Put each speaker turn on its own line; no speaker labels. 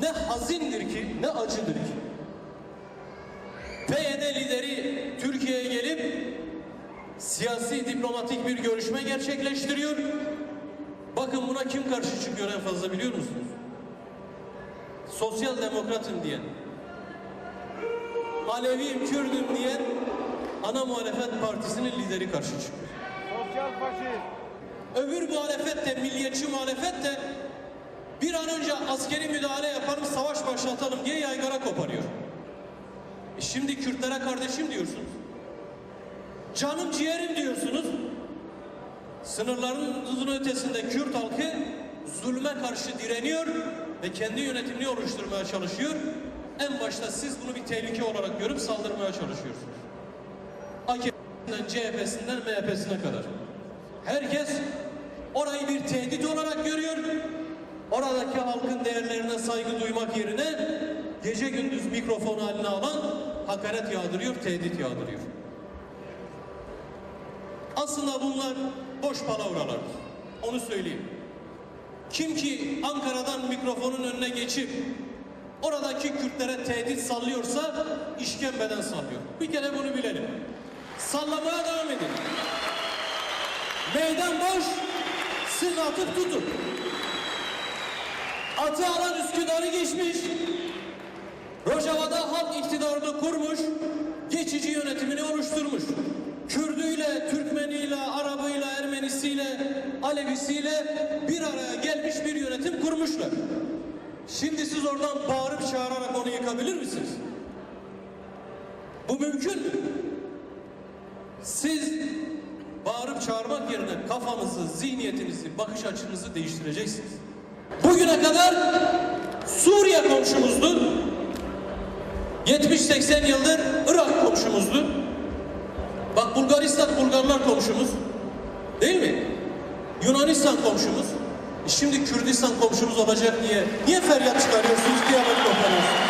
ne hazindir ki ne acıdır ki. PYD lideri Türkiye'ye gelip siyasi diplomatik bir görüşme gerçekleştiriyor. Bakın buna kim karşı çıkıyor en fazla biliyor musunuz? Sosyal demokratım diyen, Aleviyim, Kürdüm diyen ana muhalefet partisinin lideri karşı çıkıyor.
Sosyal faşist.
Öbür muhalefet de, milliyetçi muhalefet de bir an önce askeri müdahale yapalım, savaş başlatalım diye yaygara koparıyor. E şimdi Kürtlere kardeşim diyorsunuz. Canım ciğerim diyorsunuz. Sınırlarınızın ötesinde Kürt halkı zulme karşı direniyor ve kendi yönetimini oluşturmaya çalışıyor. En başta siz bunu bir tehlike olarak görüp saldırmaya çalışıyorsunuz. AKP'sinden CHP'sinden MHP'sine kadar. Herkes orayı bir tehdit olarak görüyor. Oradaki halkın değerlerine saygı duymak yerine gece gündüz mikrofon haline alan hakaret yağdırıyor, tehdit yağdırıyor. Aslında bunlar boş palavralar. Onu söyleyeyim. Kim ki Ankara'dan mikrofonun önüne geçip oradaki Kürtlere tehdit sallıyorsa işkembeden sallıyor. Bir kere bunu bilelim. Sallamaya devam edin. Meydan boş, siz atıp tutun. Atı alan Üsküdar'ı geçmiş. Rojava'da halk iktidarını kurmuş, geçici yönetimini oluşturmuş. Kürdüyle, Türkmeniyle, Arabıyla, Ermenisiyle, Alevisiyle bir araya gelmiş bir yönetim kurmuşlar. Şimdi siz oradan bağırıp çağırarak onu yıkabilir misiniz? Bu mümkün mü? Siz bağırıp çağırmak yerine kafanızı, zihniyetinizi, bakış açınızı değiştireceksiniz. Bugüne kadar Suriye komşumuzdu. 70-80 yıldır Irak komşumuzdu. Bak Bulgaristan, Bulgarlar komşumuz. Değil mi? Yunanistan komşumuz. E Şimdi Kürdistan komşumuz olacak diye niye feryat çıkarıyorsunuz, kıyamet koparıyorsunuz?